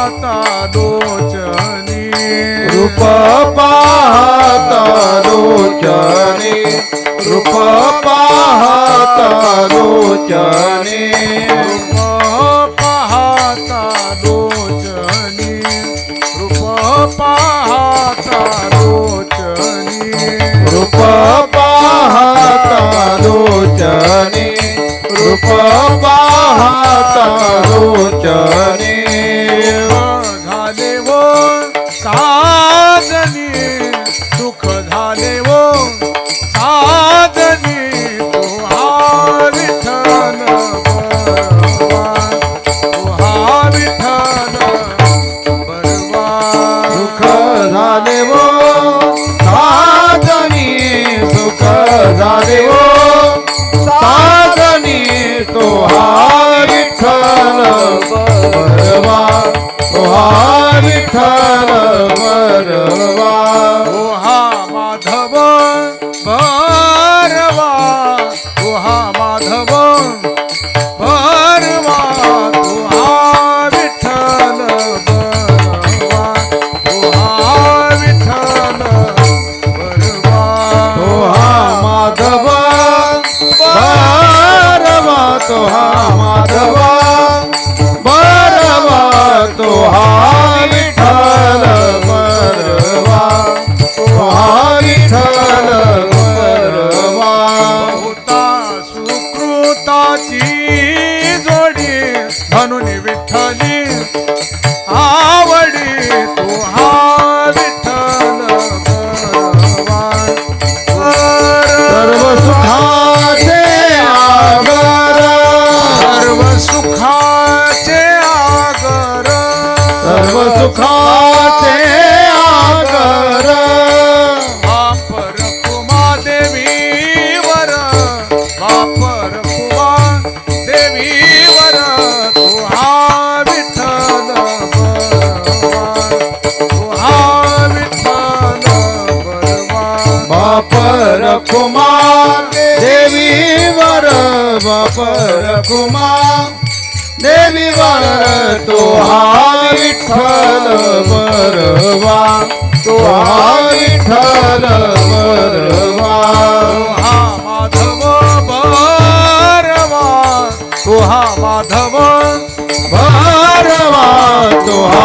पाहता लोचनी रूप पाहता लोचनी रूप पाहता लोचनी रूप पाहता लोचनी रूप पाहता लोचनी रूप पाहता लोचनी रूप पाहता હર મરવા म्हणून विठ्ठली कुमार देवी वर बापर कुमार देवी वर तोहा विठ्ठल वरवा तोहा विठ्ठल वरवा हा माधव भरवा तोहा माधव भरवा तोहा